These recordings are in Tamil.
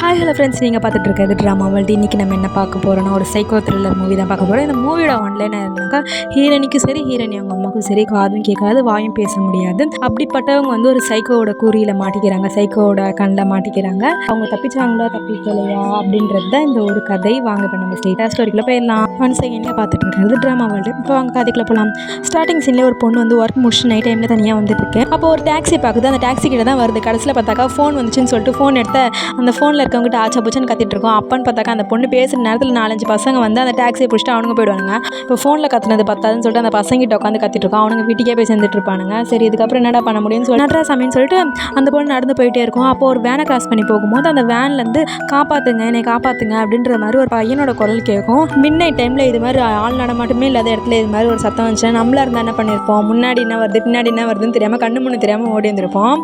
ஹாய் ஹலோ ஃப்ரெண்ட்ஸ் நீங்கள் பார்த்துட்டு இருக்கிறது ட்ராமா வேல்டு இன்றைக்கி நம்ம என்ன பார்க்க போகிறோம்னா ஒரு சைக்கோ த்ரில்லர் மூவி தான் பார்க்க போகிறோம் இந்த மூவியோட ஆன்லைன் இருந்தாக்கா ஹீரோனிக்கும் சரி ஹீரோனி அவங்க அம்மாவுக்கும் சரி காதும் கேட்காது வாயும் பேச முடியாது. அப்படிப்பட்டவங்க வந்து ஒரு சைக்கோவோட குறியில் மாட்டிக்கிறாங்க சைக்கோவோட கண்ணில் மாட்டிக்கிறாங்க. அவங்க தப்பிச்சாங்களா தப்பிக்கலையா அப்படின்றது தான் இந்த ஒரு கதை. வாங்க இப்போ நம்ம ஸ்டேட்டாக ஸ்டோரிக்குள்ளே போயிடலாம். ஒன் செகண்டாக பார்த்துட்டு இருக்கிறது ட்ராமா வேல்டு இப்போ அவங்க கதைக்குள்ளே போகலாம் ஸ்டார்டிங் சீனில் ஒரு பொண்ணு வந்து ஒர்க் முடிச்சு நைட் டைமில் தனியாக வந்துட்டு இருக்கேன் அப்போ ஒரு டாக்ஸி பார்க்குது அந்த டாக்ஸி கிட்ட தான் வருது. கடைசியில் பார்த்தாக்கா ஃபோன் வந்துச்சுன்னு சொல்லிட்டு ஃபோன் எடுத்து அந்த ஃபோனில் இருக்கவங்ககிட்ட ஆச்சா பூச்சான்னு கத்திட்டு இருக்கோம். அப்பன்னு பார்த்தாக்கா அந்த பொண்ணு பேசுகிற நேரத்தில் நாலஞ்சு பசங்க வந்து அந்த டாக்ஸியை பிடிச்சிட்டு அவனுங்க போயிடுவாங்க இப்போ ஃபோனில் கத்துனது பத்தாதுன்னு சொல்லிட்டு அந்த பசங்கிட்ட உட்காந்து கத்திட்டு இருக்கோம். அவனுங்க வீட்டுக்கே போய் சேர்ந்துட்டு இருப்பானுங்க. சரி இதுக்கப்புறம் என்னடா பண்ண முடியும்னு சொல்லி நட்ரா சாமின்னு சொல்லிட்டு அந்த பொண்ணு நடந்து போயிட்டே இருக்கும். அப்போ ஒரு வேனை கிராஸ் பண்ணி போகும்போது அந்த வேன்லேருந்து காப்பாற்றுங்க என்னை காப்பாற்றுங்க அப்படின்ற மாதிரி ஒரு பையனோட குரல் கேட்கும் மிட் நைட் டைமில் இது மாதிரி ஆள் நடமாட்டமே இல்லாத இடத்துல இது மாதிரி ஒரு சத்தம் வந்துச்சு நம்மளா இருந்தால் என்ன பண்ணியிருப்போம் முன்னாடி என்ன வருது பின்னாடி என்ன வருதுன்னு தெரியாமல் கண்ணு முன்னு தெரியாமல் ஓடி வந்திருப்போம்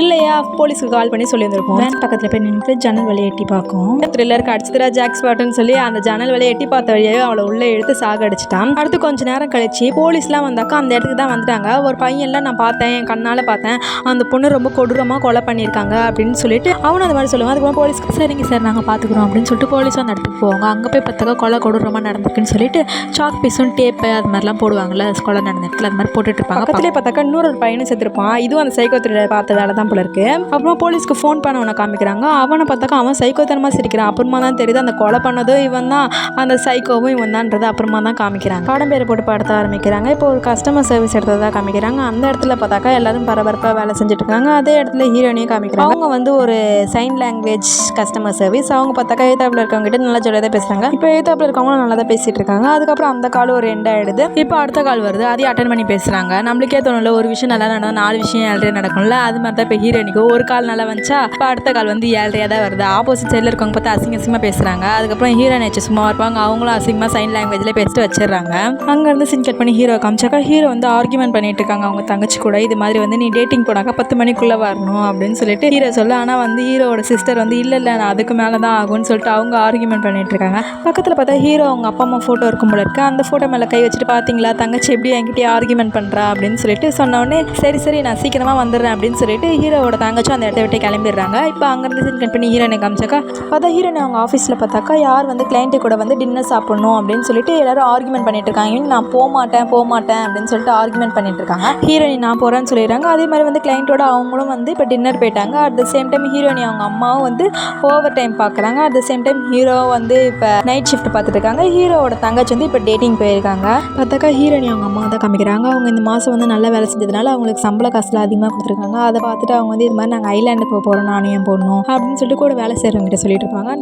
இல்லையா? போலீஸ்க்கு கால் பண்ணி சொல்லியிருந்திருப்போம். வேன் பக்கத்தில் போய் நின்று ஜன ஜன்னல் வழியை எட்டி பார்க்கும். த்ரில்லருக்கு அடிச்சுதுரா ஜாக் ஸ்பாட்டுன்னு சொல்லி அந்த ஜன்னல் வழியை எட்டி பார்த்த வழியே அவளை உள்ளே எடுத்து சாக அடிச்சிட்டான். அடுத்து கொஞ்ச நேரம் கழிச்சு போலீஸ்லாம் வந்தாக்கா அந்த இடத்துக்கு தான் வந்துட்டாங்க. ஒரு பையன்லாம் நான் பார்த்தேன் என் கண்ணால் பார்த்தேன். அந்த பொண்ணு ரொம்ப கொடூரமாக கொலை பண்ணியிருக்காங்க அப்படின்னு சொல்லிட்டு அவனும் அந்த மாதிரி சொல்லுவான். அதுக்கப்புறம் போலீஸ் சரிங்க சார் நாங்கள் பார்த்துக்குறோம் அப்படின்னு சொல்லிட்டு போலீஸ் அந்த இடத்துக்கு போவாங்க. அங்கே போய் பார்த்தாக்கா கொலை கொடூரமாக நடந்திருக்குன்னு சொல்லிட்டு சாக் பீஸும் டேப்பு அது மாதிரிலாம் போடுவாங்கல்ல கொலை நடந்த இடத்துல அது மாதிரி போட்டுட்டு இருப்பாங்க. பக்கத்துலேயே பார்த்தாக்கா இன்னொரு பையனும் செத்துருப்பான். இதுவும் அந்த சைக்கோ த்ரில்லர் பார்த்ததால தான் போல இருக்கு. அப்புறம் போலீஸ்க்கு ஃபோன் பண்ணவனை காமிக்கிறாங்க. அவனை பார்த்தாக்கா அவன் சைக்கோத்தனமாக சிரிக்கிறான். அப்புறமா தான் தெரியுது அந்த கொலை பண்ணதும் இவன் தான் அந்த சைக்கோவும் இவன் தான்ன்றது அப்புறமா தான் காமிக்கிறாங்க. பாடம் பேரை போட்டு படத்த ஆரம்பிக்கிறாங்க. இப்போ ஒரு கஸ்டமர் சர்வீஸ் எடுத்ததாக காமிக்கிறாங்க. அந்த இடத்துல பார்த்தாக்கா எல்லாரும் பரபரப்பாக வேலை செஞ்சுட்டு இருக்காங்க அதே இடத்துல ஹீரோனையும் காமிக்கிறாங்க. அவங்க வந்து ஒரு சைன் லாங்குவேஜ் கஸ்டமர் சர்வீஸ் அவங்க பார்த்தாக்கா எழுத்தாப்பில் இருக்கவங்க கிட்ட நல்லா ஜொலியாக தான் பேசுகிறாங்க இப்போ எழுத்தாப்பில் இருக்கவங்களும் நல்லா தான் பேசிட்டு இருக்காங்க அதுக்கப்புறம் அந்த கால் ஒரு எண்ட் ஆயிடுது. இப்போ அடுத்த கால் வருது. அதையும் அட்டன் பண்ணி பேசுகிறாங்க நம்மளுக்கே தோணும்ல ஒரு விஷயம் நல்லா நடந்தால் நாலு விஷயம் ஏழ்றையாக நடக்கும்ல. அது மாதிரி தான் இப்போ ஹீரோனிக்கு ஒரு கால் நல்லா வந்துச்சா? இப்போ அடுத்த கால் வந்து ஏழ்றையாக தான் வருது. ஆப்போசிட் சைடில் இருக்கவங்க பார்த்து அசிங்க அசிங்கமாக பேசுகிறாங்க அதுக்கப்புறம் ஹீரோ நேச்சர் சும்மா இருப்பாங்க. அவங்களும் அசிங்கமாக சைன் லாங்குவேஜில் பேசிட்டு வச்சிடுறாங்க. அங்கேருந்து சின் கட் பண்ணி ஹீரோ காமிச்சாக்கா ஹீரோ வந்து ஆர்குமெண்ட் பண்ணிட்டு இருக்காங்க. அவங்க தங்கச்சி கூட இது மாதிரி வந்து நீ டேட்டிங் போனாக்கா பத்து மணிக்குள்ளே வரணும் அப்படின்னு சொல்லிட்டு ஹீரோ சொல்ல. ஆனால் வந்து ஹீரோட சிஸ்டர் வந்து இல்லை இல்லை நான் அதுக்கு மேலே தான் ஆகும்னு சொல்லிட்டு அவங்க ஆர்குமெண்ட் பண்ணிட்டு இருக்காங்க. பக்கத்தில் பார்த்தா ஹீரோ அவங்க அப்பா அம்மா ஃபோட்டோ இருக்கும் போல இருக்கு. அந்த ஃபோட்டோ மேலே கை வச்சுட்டு பார்த்தீங்களா தங்கச்சி எப்படி என்கிட்டயே ஆர்குமெண்ட் பண்ணுறா அப்படின்னு சொல்லிட்டு சொன்னோடனே சரி சரி நான் சீக்கிரமாக வந்துடுறேன் அப்படின்னு சொல்லிட்டு ஹீரோவோட தங்கச்சும் அந்த இடத்த விட்டு கிளம்பிடுறாங்க. இப்போ அங்கேருந்து சின் கட் பண்ணி ஹீரோ எனக்கு காமிச்சாக்கா பார்த்தா ஹீரோனை அவங்க ஆஃபீஸில் பார்த்தாக்கா யார் வந்து கிளைண்ட்டு கூட வந்து டின்னர் சாப்பிடணும் அப்படின்னு சொல்லிட்டு எல்லாரும் ஆர்குமெண்ட் பண்ணிட்டு இருக்காங்க. நான் போக மாட்டேன் போக மாட்டேன் அப்படின்னு சொல்லிட்டு ஆர்குமெண்ட் பண்ணிட்டு இருக்காங்க. ஹீரோயின் நான் போகிறேன்னு சொல்லிடுறாங்க. அதே மாதிரி வந்து கிளைண்ட்டோட அவங்களும் வந்து இப்போ டின்னர் போயிட்டாங்க. At the same time heroine அவங்க அம்மாவும் வந்து ஓவர் டைம் பார்க்குறாங்க. At the same time hero வந்து இப்போ நைட் ஷிஃப்ட் பார்த்துட்டு இருக்காங்க. ஹீரோவோட தங்கச்சி வந்து இப்போ டேட்டிங் போயிருக்காங்க. பார்த்தாக்கா ஹீரோனி அவங்க அம்மா தான் காமிக்கிறாங்க. அவங்க இந்த மாதம் வந்து நல்லா வேலை செஞ்சதுனால அவங்களுக்கு சம்பள காசுல அதிகமாக கொடுத்துருக்காங்க. அதை பார்த்துட்டு அவங்க வந்து இது மாதிரி நாங்கள் ஐலாண்டுக்கு போக போகிறோம் நானும் என் பொண்ணும் அப்படின்னு சொல்லிட்டு கூட வேலை செய்கிறவங்ககிட்ட சொல்லிட்டு இருப்பாங்க.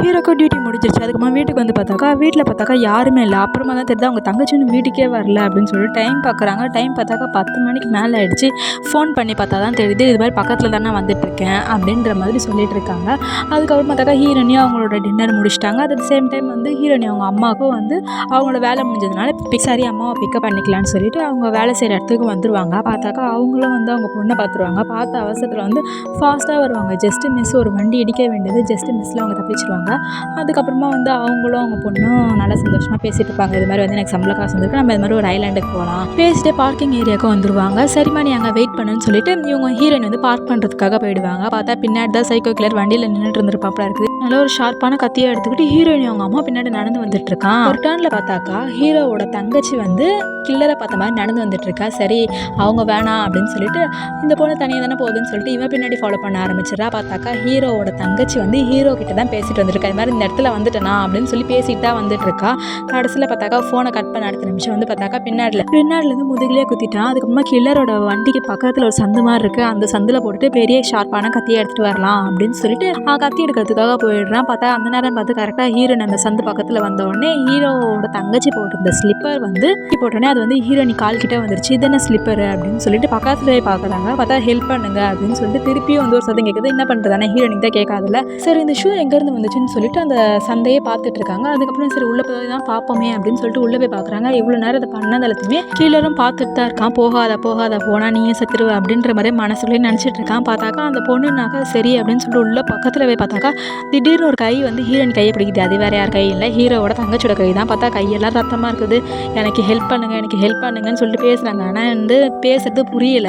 ஹீரோக்கு டியூட்டி முடிஞ்சிருச்சு. அதுக்கப்புறமா வீட்டுக்கு வந்து பார்த்தாக்கா வீட்டில் பார்த்தாக்கா யாருமே இல்லை. அப்புறமா தான் தெரியுது அவங்க தங்கச்சி இன்னும் வீட்டுக்கே வரல அப்படின்னு சொல்லிட்டு டைம் பார்க்குறாங்க. டைம் பார்த்தாக்கா பத்து மணிக்கு மேலே ஆயிடுச்சு. ஃபோன் பண்ணி பார்த்தா தான் தெரியுது இது மாதிரி பக்கத்தில் தானே வந்துட்டுருக்கேன் அப்படின்ற மாதிரி சொல்லிட்டு இருக்காங்க. அதுக்கப்புறம் பார்த்தாக்கா ஹீரோனியும் அவங்களோட டின்னர் முடிச்சிட்டாங்க. அட் சேம் டைம் வந்து ஹீரோனி அவங்க அம்மாவுக்கும் வந்து அவங்களோட வேலை முடிஞ்சதுனால சரி அம்மாவை பிக்கப் பண்ணிக்கலாம்னு சொல்லிட்டு அவங்க வேலை செய்கிற இடத்துக்கு வந்துருவாங்க. பார்த்தாக்கா அவங்களும் வந்து அவங்க பொண்ணை பார்த்துருவாங்க. பார்த்த அவசரத்தில் வந்து ஃபாஸ்ட்டாக வருவாங்க. ஜஸ்ட்டு மிஸ் ஒரு வண்டி இடிக்க வேண்டியது ஜஸ்ட்டு மிஸ்ஸில் அவங்க தப்பிச்சு தப்பிச்சிருவாங்க அதுக்கப்புறமா வந்து அவங்களும் அவங்க பொண்ணும் நல்லா சந்தோஷமாக பேசிட்டு இருப்பாங்க. இது மாதிரி வந்து எனக்கு சம்பள காசு வந்துருக்கு. நம்ம இது மாதிரி ஒரு ஐலாண்டுக்கு போகலாம் பேசிட்டு பார்க்கிங் ஏரியாவுக்கு வந்துருவாங்க. சரிம்மா நீ அங்கே வெயிட் பண்ணுன்னு சொல்லிட்டு இவங்க ஹீரோயின் வந்து பார்க் பண்ணுறதுக்காக போயிடுவாங்க. பார்த்தா பின்னாடி தான் சைக்கோ கிளர் வண்டியில் நின்றுட்டு இருந்திருப்பாப்புல இருக்குது. நல்ல ஒரு ஷார்ப்பான கத்தியை எடுத்துக்கிட்டு ஹீரோயின் அவங்க அம்மா பின்னாடி நடந்து வந்துட்டு இருக்கான் ஒரு டர்னில் பார்த்தாக்கா ஹீரோவோட தங்கச்சி வந்து கில்லரை பார்த்த மாதிரி நடந்து வந்துட்டு இருக்கா? சரி அவங்க வேணாம் அப்படின்னு சொல்லிட்டு இந்த பொண்ணு தனியாக தானே போகுதுன்னு சொல்லிட்டு இவன் பின்னாடி ஃபாலோ பண்ண ஆரம்பிச்சிடா பார்த்தாக்கா ஹீரோவோட தங்கச்சி வந்து ஹீரோ கிட்ட தான் பேசிட்டு வந்திருக்கா. இது மாதிரி இந்த இடத்துல வந்துட்டேனா அப்படின்னு சொல்லி பேசிட்டு தான் வந்துட்டு இருக்கா கடைசியில் பார்த்தாக்கா ஃபோனை கட் பண்ண அடுத்த நிமிஷம் வந்து பார்த்தாக்கா பின்னாடில பின்னாடிலேருந்து முதுகிலே குத்திட்டான் அதுக்கப்புறமா கில்லரோட வண்டிக்கு பக்கத்தில் ஒரு சந்து மாதிரி இருக்குது அந்த சந்தில் போட்டுட்டு பெரிய ஷார்ப்பான கத்தியை எடுத்துகிட்டு வரலாம் அப்படின்னு சொல்லிட்டு கத்தி எடுக்கிறதுக்காக போயிடுறான். பார்த்தா அந்த நேரம் பார்த்து கரெக்டாக ஹீரோயின் அந்த சந்து பக்கத்தில் வந்த உடனே ஹீரோவோட தங்கச்சி போட்டிருந்த ஸ்லிப்பர் வந்து போட்டோடனே அது வந்து ஹீரோனி கால் கிட்ட வந்துருச்சு. இதென்ன ஸ்லிப்பர் அப்படின்னு சொல்லிட்டு பக்கத்துலேயே பார்க்குறாங்க. பார்த்தா ஹெல்ப் பண்ணுங்க அப்படின்னு சொல்லிட்டு திருப்பியும் வந்து ஒரு சதம் கேட்குது என்ன பண்ணுறதானே ஹீரோனிக்கு தான் கேட்காதுல்ல. சரி இந்த ஷூ எங்கேருந்து வந்துச்சுன்னு சொல்லிட்டு அந்த சந்தையை பார்த்துட்டு இருக்காங்க. அதுக்கப்புறம் சரி உள்ளே போய் தான் பார்ப்போமே அப்படின்னு சொல்லிட்டு உள்ளே போய் பார்க்குறாங்க. இவ்வளோ நேரம் இதை பண்ணதெல்லாத்தையுமே கீழரும் பார்த்துட்டு தான் இருக்கான். போகாத போகாத போனால் நீயும் செத்துருவ அப்படின்ற மாதிரி மனசுக்குள்ளேயே நினச்சிட்டு இருக்கான். பார்த்தாக்கா அந்த பொண்ணுனாக்கா சரி அப்படின்னு சொல்லிட்டு உள்ள பக்கத்தில் போய் பார்த்தாக்கா திடீர்னு ஒரு கை வந்து ஹீரோயின் கையை பிடிக்குது. அது வேற யார் கை இல்லை. ஹீரோவோட தங்கச்சியோட கை தான். பார்த்தா கையெல்லாம் ரத்தமாக இருக்குது. எனக்கு ஹெல்ப் பண்ணுங்க எனக்கு ஹெல்ப் பண்ணுங்கன்னு சொல்லிட்டு பேசுகிறாங்க ஆனால் வந்து பேசுறது புரியல.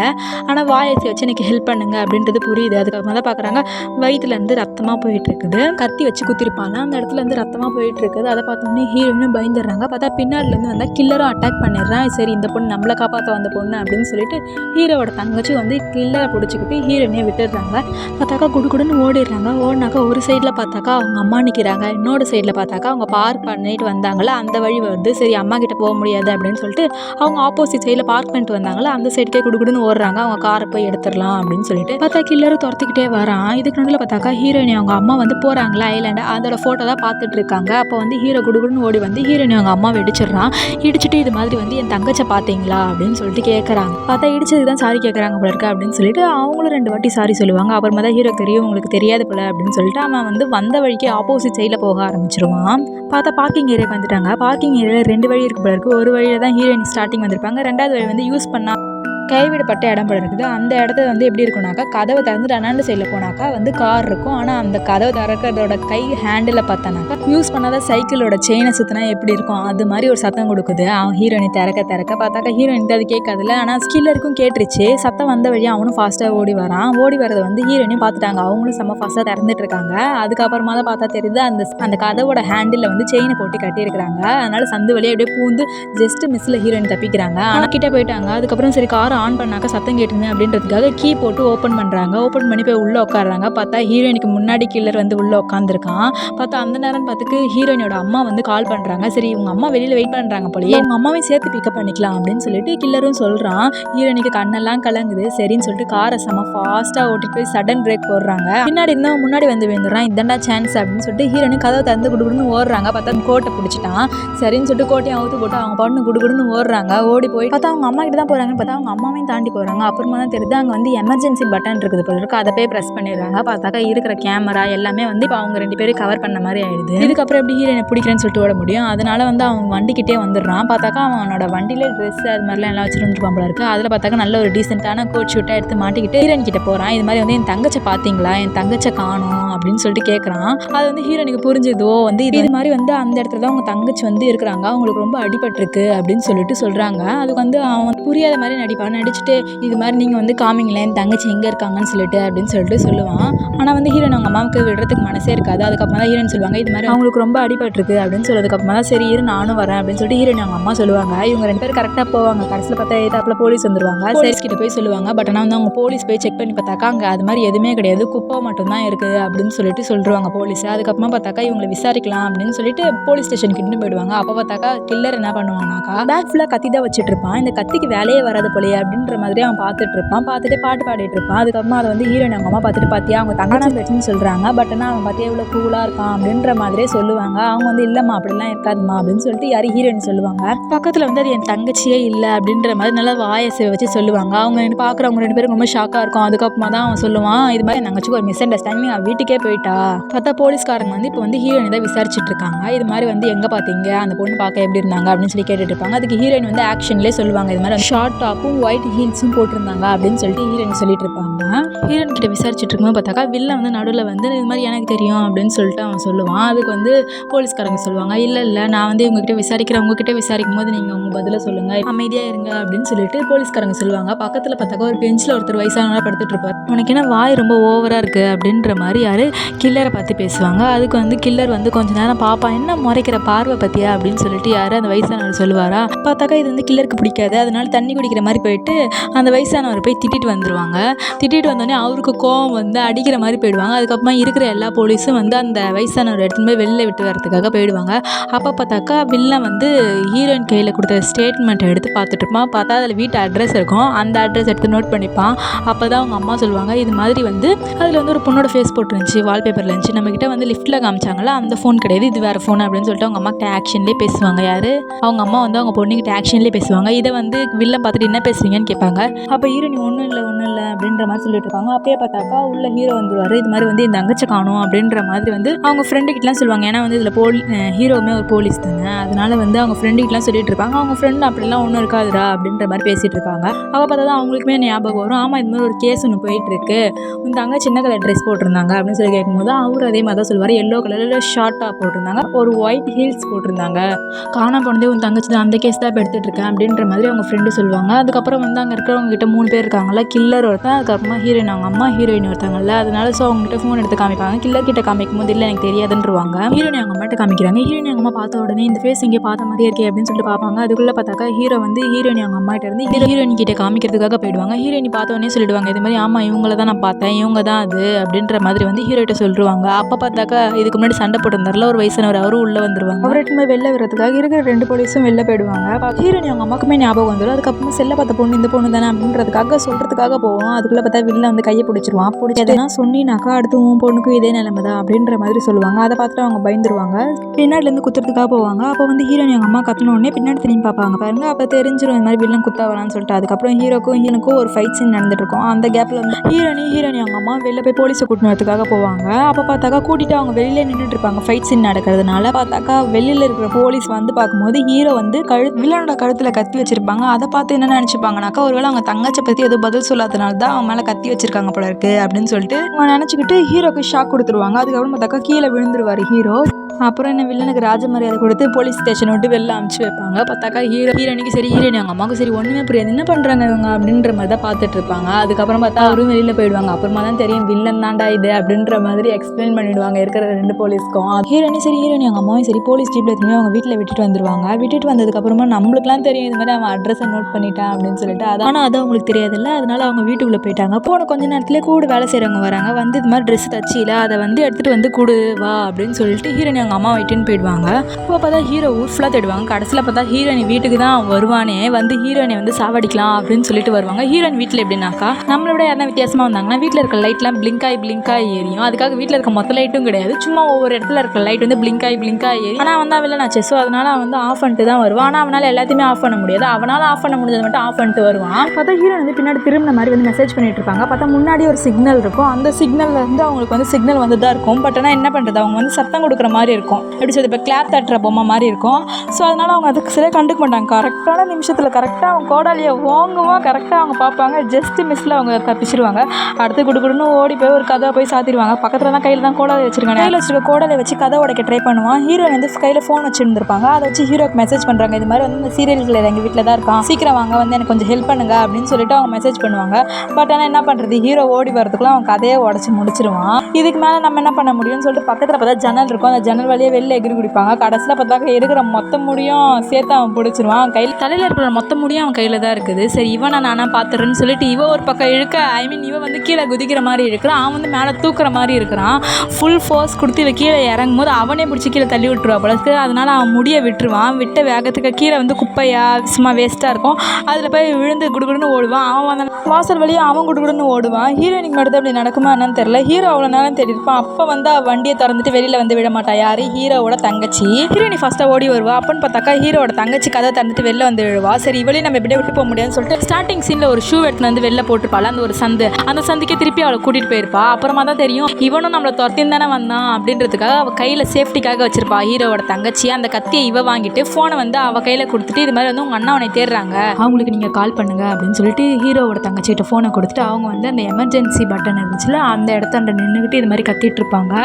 ஆனால் வாயத்தை வச்சு எனக்கு ஹெல்ப் பண்ணுங்க அப்படின்றது புரியுது. அதுக்கப்புறமா தான் பார்க்குறாங்க. வயிற்றுலேருந்து ரத்தமாக போயிட்டு இருக்குது. கத்தி வச்சு குத்திருப்பாங்க அந்த இடத்துல இருந்து ரத்தமாக போயிட்டு இருக்குது அதை பார்த்தோன்னே ஹீரோயினும் பயந்துடுறாங்க. பார்த்தா பின்னாடிலேருந்து வந்தால் கில்லரும் அட்டாக் பண்ணிடுறான். சரி இந்த பொண்ணு நம்மளை காப்பாற்ற வந்த பொண்ணு அப்படின்னு சொல்லிட்டு ஹீரோவோட தங்கச்சி வந்து கில்லரை பிடிச்சிக்கிட்டு ஹீரோயினே விட்டுடுறாங்க. பார்த்தாக்கா குடுகுடுன்னு ஓடிடுறாங்க. ஓடினாக்கா ஒரு சைடில் பார்த்தாக்கா அவங்க அம்மா நிற்கிறாங்க இன்னொரு சைடில் பார்த்தாக்கா அவங்க பார்க் பண்ணிட்டு வந்தாங்களே அந்த வழி வருது. சரி அம்மா கிட்ட போக முடியாது அப்படின்னு சொல்லிட்டு அவங்க ஆப்போசிட் சைடில் பார்க் பண்ணிட்டு வந்தாங்களே அந்த சைடுக்கே குடுகுடுன்னு ஓடுறாங்க. அவங்க காரை போய் எடுத்துடலாம் அப்படின்னு சொல்லிட்டு. பார்த்தா கில்லரும் துரத்துக்கிட்டே வரான். இதுக்கு நடுவில் பார்த்தாக்கா ஹீரோயினி அவங்க அம்மா வந்து போகிறாங்களா ஐலாண்டு அதோட ஃபோட்டோ தான் பார்த்துட்டு இருக்காங்க அப்போ வந்து ஹீரோ குடுகுடுன்னு ஓடி வந்து ஹீரோயின் அவங்க அம்மா வெடிச்சிடுறான் இடிச்சிட்டு இது மாதிரி வந்து என் தங்கச்சை பார்த்தீங்களா? அப்படின்னு சொல்லிட்டு கேட்குறாங்க பார்த்தா இடிச்சதுக்கு தான் சாரி கேட்குறாங்க போல இருக்கு அப்படின்னு சொல்லிட்டு அவங்களும் ரெண்டு வாட்டி சாரி சொல்லுவாங்க. அப்புறமா தான் ஹீரோ தெரியும் உங்களுக்கு தெரியாது போல அப்படின்னு சொல்லிட்டு அவன் வந்து வந்த வழிக்கு ஆப்போசிட் சைடில் போக ஆரம்பிச்சிருவான். பார்த்தா பார்க்கிங் ஏரியாவுக்கு வந்துட்டாங்க. பார்க்கிங் ஏரியாவில் ரெண்டு வழி இருக்கு போல இருக்கு. ஒரு வழியில் தான் ஹீரோயின் ஸ்டார்டிங் வந்திருப்பாங்க. ரெண்டாவது வழி வந்து யூஸ் பண்ணால் கைவிடப்பட்ட இடம் போல இருக்குது. அந்த இடத்துல வந்து எப்படி இருக்கும்னாக்கா கதவை திறந்துட்டு ரெண்டாண்டு சைடில் போனாக்கா வந்து கார் இருக்கும். ஆனால் அந்த கதவை திறக்கிறதோட கை ஹேண்டில் பார்த்தோன்னாக்கா யூஸ் பண்ணாத சைக்கிளோட செயினை சுற்றினா எப்படி இருக்கும்? அது மாதிரி ஒரு சத்தம் கொடுக்குது. அவன் ஹீரோயினை திறக்க திறக்க பார்த்தாக்கா ஹீரோயின் அது கேட்காதுல ஆனால் ஸ்கில்லருக்கும் கேட்டுருச்சு. சத்தம் வந்த வழியாக அவனும் ஃபாஸ்ட்டாக ஓடி வரான். ஓடி வரதை வந்து ஹீரோயினையும் பார்த்துட்டாங்க. அவங்களும் செம்ம ஃபாஸ்ட்டாக திறந்துட்டு இருக்காங்க. அதுக்கப்புறமா தான் பார்த்தா தெரியுது அந்த அந்த கதவோட ஹேண்டில் வந்து செயினை போட்டு கட்டியிருக்கிறாங்க. அதனால சந்து வழியாக அப்படியே பூந்து ஜஸ்ட் மிஸ்ஸில் ஹீரோயின் தப்பிக்கிறாங்க. ஆனால் கிட்ட போயிட்டாங்க. அதுக்கப்புறம் சரி காரை ஆன் பண்ணாக்க சத்தம் கேட்டுருந்தேன் அப்படின்றதுக்காக கீ போட்டு ஓப்பன் பண்ணுறாங்க ஓப்பன் பண்ணி போய் உள்ளே உட்காடுறாங்க பார்த்தா ஹீரோயினுக்கு முன்னாடி கில்லர் வந்து உள்ளே உட்காந்துருக்கான் பார்த்தா அந்த நேரம் பார்த்துக்கு ஹீரோயினோட அம்மா வந்து கால் பண்ணுறாங்க சரி இவங்க அம்மா வெளியில் வெயிட் பண்ணுறாங்க போலயே. அவங்க அம்மாவையும் சேர்த்து பிக்கப் பண்ணிக்கலாம் அப்படின்னு சொல்லிட்டு கில்லரும் சொல்கிறான் ஹீரோயினுக்கு கண்ணெல்லாம் கலங்குது. சரின்னு சொல்லிட்டு காரை செம்ம ஃபாஸ்ட்டாக ஓட்டிட்டு போய் சடன் பிரேக் போடுறாங்க. பின்னாடி இருந்தவன் முன்னாடி வந்து விழுந்துடுறான். இதாண்டா சான்ஸ் அப்படின்னு சொல்லிட்டு ஹீரோயினு கதவை திறந்து குடுகுடுன்னு ஓடுறாங்க. பார்த்தா கோட்டை பிடிச்சிட்டான். சரின்னு சொல்லிட்டு கோட்டையை அவுத்து போட்டு அவங்க பாட்டுன்னு குடுகுடுன்னு ஓடுறாங்க. ஓடி போய் பார்த்தா அவங்க அம்மா கிட்ட தான் போகிறாங்கன்னு பார்த்தா அவங்க அம்மா அம்மாவையும் தாண்டி போகிறாங்க அப்புறமா தான் தெரியுது அங்கே வந்து எமர்ஜென்சி பட்டன் இருக்குது போல இருக்கு. அதை போய் ப்ரெஸ் பண்ணிடுறாங்க. பார்த்தாக்கா இருக்கிற கேமரா எல்லாமே வந்து இப்போ அவங்க ரெண்டு பேரும் கவர் பண்ண மாதிரி ஆயிடுது. இதுக்கப்புறம் எப்படி ஹீரோயினை பிடிக்கிறேன்னு சொல்லிட்டு ஓட முடியும்? அதனால வந்து அவன் வண்டிக்கிட்டே வந்துடுறான். பார்த்தாக்கா அவனோட வண்டியில ட்ரெஸ் அது மாதிரிலாம் எல்லாம் வச்சுருந்துருப்பான் போல இருக்கு. அதில் பார்த்தாக்கா நல்ல ஒரு டீசெண்டான கோட் ஷூட்டாக எடுத்து மாட்டிக்கிட்டு ஹீரோயின் கிட்ட போகிறான் இது மாதிரி வந்து என் தங்கச்சை பார்த்தீங்களா? என் தங்கச்சை காணும் அப்படின்னு சொல்லிட்டு கேட்குறான் அது வந்து ஹீரோனுக்கு புரிஞ்சுதோ? வந்து இது இது மாதிரி வந்து அந்த இடத்துல தான் அவங்க தங்கச்சி வந்து இருக்கிறாங்க. அவங்களுக்கு ரொம்ப அடிபட்டிருக்கு அப்படின்னு சொல்லிட்டு சொல்கிறாங்க அதுக்கு வந்து அவன் புரியாத மாதிரி நடிப்பான். நடிச்சுட்டு இது மாதிரி நீங்கள் வந்து காமிங்களேன் என் தங்கச்சி எங்கே இருக்காங்கன்னு சொல்லிட்டு அப்படின்னு சொல்லிட்டு சொல்லுவான். ஆனால் வந்து ஹீரோன் அவங்க அம்மாவுக்கு விடுறதுக்கு மனசே இருக்காது. அதுக்கப்புறமா தான் ஹீரோன் சொல்லுவாங்க. இது மாதிரி அவங்களுக்கு ரொம்ப அடிபட்டிருக்கு அப்படின்னு சொல்லதுக்கப்புறமா தான் சரி இரு நானும் வரேன் அப்படின்னு சொல்லிட்டு ஹீரோன் அவங்க அம்மா சொல்லுவாங்க. இவங்க ரெண்டு பேரும் கரெக்டாக போவாங்க. கடைசியில் பார்த்தா ஏதாப்புல போலீஸ் வந்துருவாங்க. போலீஸ் கிட்ட போய் சொல்லுவாங்க. பட் ஆனால் வந்து அவங்க போலீஸ் போய் செக் பண்ணி பார்த்தாக்கா அங்கே அது மாதிரி எதுவுமே கிடையாது. குப்பை மட்டும்தான் இருக்குது அப்படின்னு சொல்லிட்டு சொல்லிடுவாங்க போலீஸ் அதுக்கப்புறமா பார்த்தாக்கா இவங்களை விசாரிக்கலாம் அப்படின்னு சொல்லிட்டு போலீஸ் ஸ்டேஷன் கிட்ட போயிடுவாங்க. அப்போ பார்த்தாக்கா கில்லர் என்ன பண்ணுவாங்கனாக்கா பேக் ஃபுல்லாக கத்தி தான் வச்சுட்டு இருப்பான். இந்த கத்திக்கு வேலையே வராது போலயே அப்படின்ற மாதிரி அவன் பார்த்துட்டு இருப்பான். பார்த்துட்டு பாட்டு பாடிட்டு இருப்பான். அதுக்கப்புறமா அதை வந்து ஹீரோயின் அவங்க அம்மா பார்த்துட்டு பார்த்தியா அவங்க தங்கச்சி பேச்சுன்னு சொல்கிறாங்க பட் ஆனால் அவன் பார்த்தியா எவ்வளோ கூலாக இருக்கான் அப்படின்ற மாதிரியே சொல்லுவாங்க. அவங்க வந்து இல்லைம்மா அப்படிலாம் இருக்காதுமா அப்படின்னு சொல்லிட்டு யாரும் ஹீரோயின் சொல்லுவாங்க. பக்கத்தில் வந்து அது என் தங்கச்சியே இல்லை அப்படின்ற மாதிரி நல்லா வாயசை வச்சு சொல்லுவாங்க. அவங்க ரெண்டு பார்க்குறவங்க ரெண்டு பேரும் ரொம்ப ஷாக்காக இருக்கும். அதுக்கப்புறமா தான் அவன் சொல்லுவான் இது மாதிரி என் தங்கச்சிக்கு ஒரு மிஸ் அண்டர்ஸ்டாண்டிங் அவன் வீட்டுக்கே போயிட்டா. பார்த்தா போலீஸ்காரங்க வந்து இப்போ வந்து ஹீரோயின் தான் விசாரிச்சுட்டு இருக்காங்க. இது மாதிரி வந்து எங்கே பார்த்தீங்க அந்த பொண்ணு பார்க்க எப்படி இருந்தாங்க? அப்படின்னு சொல்லி கேட்டுட்டு இருப்பாங்க. அதுக்கு ஹீரோயின் வந்து ஆக்ஷன்லேயே சொல்லுவாங்க. இது மாதிரி ஷார்ட் டாப்பும் ஒயிட் ஹீல்ஸும் போட்டிருந்தாங்க அப்படின்னு சொல்லிட்டு ஹீரோயின் சொல்லிட்டு இருப்பாங்க. ஹீரோயின் கிட்ட விசாரிச்சுட்டு இருக்கும்போது பார்த்தாக்கா வில்ல வந்து நடுவில் வந்து இது மாதிரி எனக்கு தெரியும் அப்படின்னு சொல்லிட்டு அவன் சொல்லுவான். அதுக்கு வந்து போலீஸ்காரங்க சொல்லுவாங்க இல்லை இல்லை நான் வந்து உங்ககிட்ட விசாரிக்கிறேன். உங்ககிட்ட விசாரிக்கும் போது நீங்கள் உங்கள் பதிலை சொல்லுங்கள் அமைதியாக இருங்க அப்படின்னு சொல்லிட்டு போலீஸ்காரங்க சொல்லுவாங்க. பக்கத்தில் பார்த்தாக்கா ஒரு பெஞ்சில் ஒருத்தர் வயசானவராக படுத்துட்டு இருப்பார். உனக்கு என்ன வாய் ரொம்ப ஓவராக இருக்குது அப்படின்ற மாதிரி யார் கில்லரை பார்த்து பேசுவாங்க. அதுக்கு வந்து கில்லர் வந்து கொஞ்ச நேரம் பாப்பா என்ன முறைக்கிற பார்வை பற்றியா அப்படின்னு சொல்லிட்டு யார் அந்த வயசானவர் சொல்லுவாரா? பார்த்தாக்கா இது வந்து கில்லருக்கு பிடிக்காது. அதனால தண்ணி குடிக்கிற மாதிரி போயிட்டு அந்த வயசானவர் போய் திட்டிட்டு வந்துருவாங்க. திட்டிட்டு வந்தோடனே அவருக்கு கோவம் வந்து அடிக்கிற மாதிரி போயிடுவாங்க. அதுக்கப்புறமா இருக்கிற எல்லா போலீஸும் வந்து அந்த வயசானவர் எடுத்துன்னு போய் வெளில விட்டு வரதுக்காக போயிடுவாங்க. அப்போ பார்த்தாக்கா வில்லன் வந்து ஹீரோயின் கையில் கொடுத்த ஸ்டேட்மெண்ட் எடுத்து பார்த்துட்டு இருப்பான். பார்த்தா அதில் வீட்டு அட்ரஸ் இருக்கும். அந்த அட்ரஸ் எடுத்து நோட் பண்ணிப்பான். அப்போ தான் அவங்க அம்மா சொல்லுவாங்க இது மாதிரி வந்து அதில் வந்து ஒரு பொண்ணோட ஃபேஸ் போட்டுருந்துச்சு வால்பேப்பரில் இருந்துச்சு. நம்மக்கிட்ட வந்து லிஃப்ட்டில் காமிச்சாங்களா அந்த ஃபோன் கிடையாது. இது வேறு ஃபோன் அப்படின்னு சொல்லிட்டு அவங்க அம்மா கிட்ட ஆக்ஷன்லேயே பேசுவாங்க யார்? அவங்க அம்மா வந்து அவங்க பொண்ணுக்கிட்ட ஆக்ஷன்லேயே பேசுவாங்க. இதை வந்து வில்லம் பார்த்துட்டு என்ன பேசுவீங்க? பேசுறீங்கன்னு கேட்பாங்க. அப்போ ஹீரோனி ஒன்றும் இல்லை ஒன்றும் இல்லை அப்படின்ற மாதிரி சொல்லிட்டு இருப்பாங்க. அப்பயே பார்த்தாக்கா உள்ள ஹீரோ வந்துருவாரு. இது மாதிரி வந்து இந்த தங்கச்சை காணும் அப்படின்ற மாதிரி வந்து அவங்க ஃப்ரெண்டு கிட்டலாம் சொல்லுவாங்க. ஏன்னா வந்து இதில் போலி ஹீரோவுமே ஒரு போலீஸ் தானே. அதனால வந்து அவங்க ஃப்ரெண்டு கிட்டலாம் சொல்லிட்டு இருப்பாங்க. அவங்க ஃப்ரெண்ட் அப்படிலாம் ஒன்றும் இருக்காதுடா அப்படின்ற மாதிரி பேசிட்டு இருப்பாங்க. அவள் பார்த்தா தான் அவங்களுக்குமே ஞாபகம் வரும். ஆமாம் இது மாதிரி ஒரு கேஸ் ஒன்று போயிட்டு இருக்கு உன் தங்க சின்ன கலர் ட்ரெஸ் போட்டிருந்தாங்க அப்படின்னு சொல்லி கேட்கும்போது அவர் அதே மாதிரி தான் சொல்லுவார். எல்லோ கலரில் ஷார்ட்டாக போட்டிருந்தாங்க. ஒரு ஒயிட் ஹீல்ஸ் போட்டிருந்தாங்க. காணாம போனதே உன் தங்கச்சி தான். அந்த கேஸ் தான் இப்போ எடுத்துட்டு இருக்கேன் அப்படின்ற மாதிரி அவங்க ஃப்ரெண்டு சொல்லுவாங்க. அதுக்கப்புறம் வந்து அங்கே இருக்கிறவங்க கிட்ட மூணு பேர் இருக்காங்கல்ல கில்லர் ஒருத்தன் அதுக்கப்புறமா ஹீரோயின் அவங்க அம்மா ஹீரோயின் ஒருத்தாங்கல்ல அதனால ஸோ அவங்க கிட்ட ஃபோன் எடுத்து காமிப்பாங்க. கில்லர் கிட்ட காமிக்கும் போது இல்லை எனக்கு தெரியாதுன்றவாங்க. ஹீரோயின் அவங்க அம்மாட்ட காமிக்கிறாங்க. ஹீரோயின் அவங்க அம்மா பார்த்த உடனே இந்த ஃபேஸ் இங்கே பார்த்த மாதிரியே இருக்கே அப்படின்னு சொல்லிட்டு பார்ப்பாங்க. அதுக்குள்ள பார்த்தாக்கா ஹீரோ வந்து ஹீரோயின் அவங்க அம்மா கிட்ட இருந்து ஹீரோயின் கிட்ட காமிக்கிறதுக்காக போயிடுவாங்க. ஹீரோயின் பார்த்த உடனே சொல்லிடுவாங்க இது மாதிரி ஆமா இவங்கள தான் நான் பார்த்தேன். இவங்க தான் அது அப்படின்ற மாதிரி வந்து ஹீரோ கிட்ட சொல்லிடுவாங்க அப்போ பார்த்தாக்கா இதுக்கு முன்னாடி சண்டை போட்டிருந்தாரில் ஒரு வயசானவர் அவரும் உள்ள வந்துருவாங்க. அவர்கிட்ட வெளில வர்றதுக்காக இருக்கிற ரெண்டு போலீஸும் வெளில போயிடுவாங்க. ஹீரோயின் அவங்க அம்மாக்குமே ஞாபகம் வந்துடும் அதுக்கப்புறமா செல்ல பார்த்த பொண்ணு இந்த பொண்ணு தானே அப்படின்றதுக்காக சொல்றதுக்காக போவோம் அதுக்குள்ள பார்த்தா வில்ல வந்து கையை பிடிச்சிருவான். பிடிச்சதுனா சொன்னினாக்கா அடுத்து உன் பொண்ணுக்கும் இதே நிலைமை தான் அப்படின்ற மாதிரி சொல்லுவாங்க. அதை பார்த்துட்டு அவங்க பயந்துருவாங்க. பின்னாடிலேருந்து குத்துறதுக்காக போவாங்க. அப்போ வந்து ஹீரோயின் அவங்க அம்மா கத்தின உடனே பின்னாடி திரும்பி பார்ப்பாங்க. பாருங்க அப்போ தெரிஞ்சிரும் இந்த மாதிரி வில்லன் குத்தா வரான்னு சொல்லிட்டு. அதுக்கப்புறம் ஹீரோக்கும் ஹீரோனுக்கும் ஒரு ஃபைட் சீன் நடந்துட்டு இருக்கும். அந்த கேப்பில் வந்து ஹீரோனி ஹீரோனி அவங்க அம்மா வெளில போய் போலீஸை கூட்டின்னு வரதுக்காக போவாங்க. அப்போ பார்த்தாக்கா கூட்டிட்டு அவங்க வெளியில நின்றுட்டு இருப்பாங்க ஃபைட் சீன் நடக்கிறதுனால. பார்த்தாக்கா வெளியில இருக்கிற போலீஸ் வந்து பார்க்கும்போது ஹீரோ வந்து கழு வில்லனோட கழுத்தில் கத்தி வச்சிருப்பாங்க. அதை பார்த்து என்ன நினச்சிப்பாங்கனாக்கா ஒருவேளை அவங்க தங்கச்சை பற்றி எதுவும் பதில் சொல்லாதனால தான் அவன் மேலே கத்தி வச்சிருக்காங்க போல இருக்கு அப்படின்னு சொல்லிட்டு அவன் நினச்சிக்கிட்டு ஹீரோக்கு ஷாக் கொடுத்துருவாங்க. அதுக்கப்புறம் பார்த்தாக்கா கீழே விழுந்துருவார் ஹீரோ அப்புறம் என்ன வில்லனுக்கு ராஜ மரியாதை கொடுத்து போலீஸ் ஸ்டேஷன் விட்டு வெளில அமுச்சு வைப்பாங்க. பார்த்தாக்கா ஹீரோ ஹீரோனிக்கு சரி ஹீரோனி அவங்க அம்மாவுக்கு சரி ஒன்றுமே புரியாது. என்ன பண்ணுறாங்க இவங்க அப்படின்ற மாதிரி தான் பார்த்துட்டு இருப்பாங்க. அதுக்கப்புறம் பார்த்தா அவரும் வெளியில் போயிடுவாங்க. அப்புறமா தான் தெரியும் வில்லன் தாண்டா இது அப்படின்ற மாதிரி எக்ஸ்பிளைன் பண்ணிடுவாங்க இருக்கிற ரெண்டு போலீஸ்க்கும் ஹீரோனி சரி ஹீரோனி அவங்க அம்மாவும் சரி போலீஸ் ஜீப்பில் எதுவுமே அவங்க வீட்டில் விட்டுட்டு வந்துருவாங்க. விட்டுட்டு வந்ததுக்கப்புறமா நம்மளுக்குலாம் தெரியும் இது மாதிரி அவன் அட்ரஸை நோட் பண்ணிட்டான் அப்படின்னு சொல்லிட்டு அது ஆனால் அது அவங்களுக்கு தெரியாதுல்ல. அதனால அவங்க வீட்டுக்குள்ளே போயிட்டாங்க. போன கொஞ்ச நேரத்தில் கூட வேலை செய்கிறவங்க வராங்க. வந்து இது மாதிரி ட்ரெஸ் தச்சியில் அதை வந்து எடுத்துகிட்டு வந்து கொடு வா அப்படின்னு சொல்லிட்டு ஹீரோனி அவங்க அம்மா விட்டுன்னு போயிடுவாங்க. அப்போ பார்த்தா ஹீரோ ஊர் ஃபுல்லாக தேடுவாங்க. கடைசியில் பார்த்தா ஹீரோயின் வீட்டுக்கு தான் வருவானே. வந்து ஹீரோயினை வந்து சாவடிக்கலாம் அப்படின்னு சொல்லிட்டு வருவாங்க. ஹீரோயின் வீட்டில் எப்படின்னாக்கா நம்மளோட யாரா வித்தியாசமாக வந்தாங்கன்னா வீட்டில் இருக்க லைட்லாம் பிளிங்க் ஆகி பிளிங்க் ஆகி ஏறியும் அதுக்காக வீட்டில் இருக்க மொத்த லைட்டும் கிடையாது. சும்மா ஒவ்வொரு இடத்துல இருக்க லைட் வந்து பிளிங்க் ஆகி பிளிங்க் ஆகி ஏறி ஆனால் வந்து அவன் நான் செஸ்ஸோ அதனால அவன் வந்து ஆஃப் பண்ணிட்டு தான் வருவான். ஆனால் அவனால் எல்லாத்தையுமே ஆஃப் பண்ண முடியாது. அவனால் ஆஃப் பண்ண முடிஞ்சது மட்டும் ஆஃப் பண்ணிட்டு வருவான். பார்த்தா ஹீரோ வந்து பின்னாடி திரும்பின மாதிரி வந்து மெசேஜ் பண்ணிட்டு இருப்பாங்க பார்த்தா முன்னாடி ஒரு சிக்னல் இருக்கும். அந்த சிக்னல்ல வந்து அவங்களுக்கு வந்து சிக்னல் வந்து தான் இருக்கும். பட் ஆனால் என்ன பண்ணுறது அவங்க வந்து சத்தம் கொடுக்குற மாதிரி இருக்கும். எப்படி சொல்றது இப்போ கிளாப் தட்டுற பொம்மை மாதிரி இருக்கும். ஸோ அதனால அவங்க அதுக்கு சரியாக கண்டுக்க மாட்டாங்க. கரெக்டான நிமிஷத்தில் கரெக்டாக அவங்க கோடாலியை ஓங்குவோம் கரெக்டாக அவங்க பார்ப்பாங்க. ஜஸ்ட் மிஸ்ஸில் அவங்க தப்பிச்சிருவாங்க. அடுத்து குடுகுடுன்னு ஓடி போய் ஒரு கதை போய் சாத்திடுவாங்க. பக்கத்தில் தான் கையில் தான் கோடாலி வச்சிருக்காங்க. கையில் வச்சிருக்க கோடாலி வச்சு கதை உடைக்க ட்ரை பண்ணுவான். ஹீரோ வந்து கையில் ஃபோன் வச்சுருந்துருப்பாங்க. அதை வச்சு ஹீரோக்கு மெசேஜ் பண்ணுறாங்க இது மாதிரி வந்து இந்த சீரியல்கள் எங்கள் வீட்டில் தான் இருக்கான். சீக்கிரம் வாங்க வந்து எனக்கு கொஞ்சம் ஹெல்ப் பண்ணுங்க அப்படின்னு சொல்லிட்டு அவங்க மெசேஜ் பண்ணுவாங்க. பட் ஆனால் என்ன பண்ணுறது ஹீரோ ஓடி வரதுக்குள்ள அவன் கதையை உடச்சி முடிச்சிருவான். இதுக்கு மேலே நம்ம என்ன பண்ண முடியும்னு சொல்லிட்டு பக்கத்தில் பார்த்தா ஜன்னல் இருக்கும். அந்த ஜன்னல் வழியே வெளில எகிரி குடிப்பாங்க. கடைசியில் பார்த்தாக்க இருக்கிற மொத்த முடியும் சேர்த்து அவன் பிடிச்சிருவான். கையில் தலையில் இருக்கிற மொத்த முடியும் அவன் கையில் தான் இருக்குது. சரி இவன் நான் நானாக பார்த்துறேன்னு சொல்லிட்டு இவன் ஒரு பக்கம் இழுக்க ஐ மீன் இவன் வந்து கீழே குதிக்கிற மாதிரி இருக்கிறான். அவன் வந்து மேலே தூக்குற மாதிரி இருக்கிறான். ஃபுல் ஃபோர்ஸ் கொடுத்து இவன் கீழே இறங்கும் போது அவனே பிடிச்சி கீழே தள்ளி விட்டுருவா போல அதனால் அதனால அவன் முடியை விட்டுருவான். விட்ட வேகத்துக்கு கீழே வந்து குப்பையா சும்மா வேஸ்ட்டாக இருக்கும். அதில் போய் விழுந்து குடுகுடுன்னு ஓடுவான். அவன் வந்து வாசல் வழியாக அவன் குடுகுடுன்னு ஓடுவான். ஹீரோயினுக்கு மட்டும் அப்படி நடக்குமா என்னன்னு தெரியல. ஹீரோ அவ்வளோ நேரம் தெரியிருப்பான் அப்போ வந்து வண்டியை திறந்துட்டு வெளியில் வந்து விட மாட்டாயா? யாரு? ஹீரோவோட தங்கச்சி. ஹீரோயினி ஃபஸ்ட்டாக ஓடி வருவா. அப்பன்னு பார்த்தாக்கா ஹீரோட தங்கச்சி கதை திறந்துட்டு வெளில வந்து விழுவா. சரி இவளையும் நம்ம இப்படியே விட்டு போக முடியாதுன்னு சொல்லிட்டு ஸ்டார்டிங் சீனில் ஒரு ஷூ எடுத்துன்னு வந்து வெளில போட்டுருப்பாள். அந்த ஒரு சந்து. அந்த சந்துக்கே திருப்பி அவளை கூட்டிகிட்டு போயிருப்பா. அப்புறமா தான் தெரியும் இவனும் நம்மளை துரத்தின்னு தானே வந்தான் அப்படின்றதுக்காக அவள் கையில் சேஃப்டிக்காக வச்சிருப்பா. ஹீரோவோட தங்கச்சி அந்த கத்தியை இவ வாங்கிட்டு ஃபோனை வந்து அவள் கையில் கொடுத்துட்டு இது மாதிரி வந்து உங்கள் அண்ணா உன்னை தேடுறாங்க. அவங்களுக்கு நீங்கள் கால் பண்ணுங்க அப்படின்னு சொல்லிட்டு ஹீரோவோட தங்கச்சிகிட்ட ஃபோனை கொடுத்துட்டு அவங்க வந்து அந்த எமர்ஜென்சி பட்டன் இருந்துச்சுல அந்த இடத்த நின்றுக்கிட்டு இது மாதிரி கத்திட்டு இருப்பாங்க.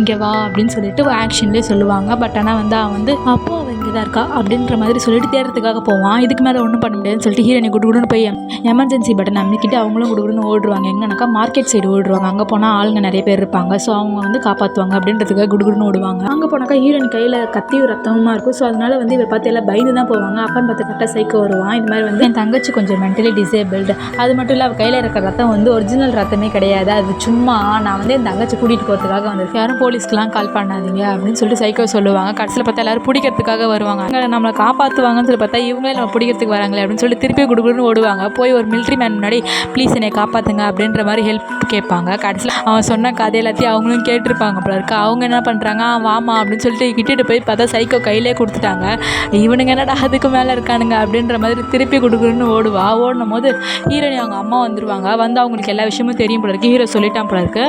இங்கே வா அப்படின்னு சொல்லிட்டு ஆக்ஷன்லேயே சொல்லுவாங்க. பட் ஆனால் வந்து அவன் வந்து அப்போ அவள் இங்கே தான் இருக்கா? அப்படின்ற மாதிரி சொல்லிட்டு தேடுறதுக்காக போவான். இதுக்கு மேலே ஒன்றும் பண்ண முடியாதுன்னு சொல்லிட்டு ஹீரோனை குடுகுடுன்னு போய் எமர்ஜென்சி பட்டன் அமைக்கிட்டு அவங்களும் குடுகுடுன்னு ஓடுவாங்க. எங்கன்னாக்கா மார்க்கெட் சைடு ஓடுவாங்க. அங்கே போனால் ஆளுங்க நிறைய பேர் இருப்பாங்க. ஸோ அவங்க வந்து காப்பாற்றுவாங்க அப்படின்றதுக்காக குடுகுடுன்னு ஓடுவாங்க. அங்கே போனாக்கா ஹீரோயின் கையில் கத்தியும் ரத்தமாக இருக்கும். ஸோ அதனால வந்து இவர் பார்த்து எல்லாம் பயந்து தான் போவாங்க. அப்பன்னு பார்த்து கரெக்டாக சைக்க வருவான். இது மாதிரி வந்து என் தங்கச்சி கொஞ்சம் மென்டலி டிசேபிள்டு அது மட்டும் இல்லை அவள் கையில் இருக்கிற ரத்தம் வந்து ஒரிஜினல் ரத்தமே கிடையாது. அது சும்மா நான் வந்து என் தங்கச்சி கூட்டிகிட்டு போகிறதுக்காக வந்திருக்கேன். யாரும் போலீஸ்க்குலாம் கால் பண்ணாதீங்க. அப்படின்னு சொல்லிட்டு சைக்கோ சொல்லுவாங்க. கடைசியில் பார்த்தா எல்லாரும் பிடிக்கிறதுக்காக வருவாங்க. அங்கே நம்மளை காப்பாற்றுவாங்கன்னு சொல்லி பார்த்தா இவங்களே நம்ம பிடிக்கிறதுக்கு வராங்களே அப்படின்னு சொல்லிட்டு திருப்பி குடுகுடுன்னு ஓடுவாங்க. போய் ஒரு மிலிட்ரி மேன் முன்னாடி ப்ளீஸ் என்னை காப்பாற்றுங்க அப்படின்ற மாதிரி ஹெல்ப் கேட்பாங்க. கடைசியில் அவன் சொன்ன கதை எல்லாத்தையும் அவங்களும் கேட்டிருப்பாங்க போல இருக்கு. அவங்க என்ன பண்ணுறாங்க வாமா அப்படின்னு சொல்லிட்டு கிட்டிட்டு போய் பார்த்தா சைக்கோ கையிலே கொடுத்துட்டாங்க. இவனுங்க என்னடா அதுக்கு மேலே இருக்கானுங்க அப்படின்ற மாதிரி திருப்பி கொடுக்குறன்னு ஓடுவா. ஓடும் போது ஹீரோனி அவங்க அம்மா வந்துருவாங்க. வந்து அவங்களுக்கு எல்லா விஷயமும் தெரியும் போல இருக்கு. ஹீரோ சொல்லிட்டான் போல இருக்கு.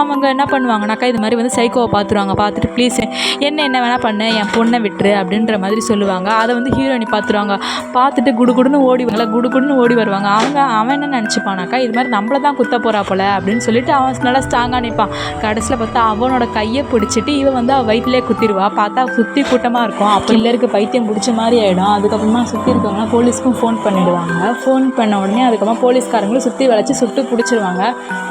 அவங்க என்ன பண்ணுவாங்கனாக்கா இது மாதிரி வந்து சைக்கோவை பார்த்துருவாங்க. பார்த்துட்டு ப்ளீஸ் என்ன என்ன வேணால் பண்ண என் பொண்ணை விட்டுரு அப்படின்ற மாதிரி சொல்லுவாங்க. அதை வந்து ஹீரோயினி பார்த்துருவாங்க. பார்த்துட்டு குடுகுடுன்னு ஓடி வரல குடுகுடுன்னு ஓடி வருவாங்க. அவங்க அவன் என்ன நினச்சிப்பானாக்கா இது மாதிரி நம்மள தான் குத்த போகிறா போல அப்படின்னு சொல்லிட்டு அவன் நல்லா ஸ்ட்ராங்காக நிற்பான் கடைசியில் பார்த்தா அவனோட கையை பிடிச்சிட்டு இவன் வந்து அவள் வயிற்றுலேயே குத்திடுவா பார்த்தா சுற்றி கூட்டமாக இருக்கும். அப்போ எல்லாருக்கு பைத்தியம் பிடிச்ச மாதிரி ஆகிடும் அதுக்கப்புறமா சுற்றி இருக்கவங்க போலீஸ்க்கும் ஃபோன் பண்ணிவிடுவாங்க ஃபோன் பண்ண உடனே அதுக்கப்புறமா போலீஸ்காரங்களும் சுற்றி வளைச்சி சுட்டு பிடிச்சிருவாங்க.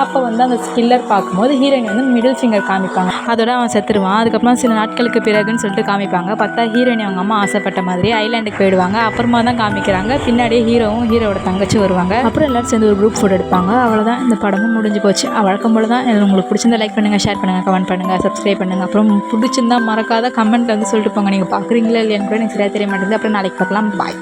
அப்போ வந்து அந்த கில்லர் பார்க்கும்போது ஹீரோயின் வந்து மிடில் ஃபிங்கர் காமிப்பாங்க. அதோட அவன் செத்துருவான். அதுக்கப்புறம் சில நாட்களுக்கு பிறகுன்னு சொல்லிட்டு காமிப்பாங்க. பார்த்தா ஹீரோயின் அவங்க அம்மா ஆசைப்பட்ட மாதிரி ஐலாண்டுக்கு போயிடுவாங்க. அப்புறமா தான் காமிக்கிறாங்க. பின்னாடியே ஹீரோவும் ஹீரோவோட தங்கச்சி வருவாங்க. அப்புறம் எல்லாரும் சேர்ந்து ஒரு குரூப் ஃபோட்டோ எடுப்பாங்க. அவ்வளோதான் இந்த படமும் முடிஞ்சு போச்சு. வழக்கம் போல தான். உங்களுக்கு பிடிச்சிருந்தா லைக் பண்ணுங்கள் ஷேர் பண்ணுங்கள் கமெண்ட் பண்ணுங்கள் சப்ஸ்கிரைப் பண்ணுங்கள் அப்புறம் பிடிச்சிருந்தா மறக்காத கமெண்ட்டில் வந்து சொல்லிட்டு போங்க. நீங்கள் பார்க்குறீங்களா இல்லையான்னு கூட எனக்கு சரியாக தெரிய மாட்டேங்குது. அப்புறம் நாளைக்கு பார்க்கலாம். பாய்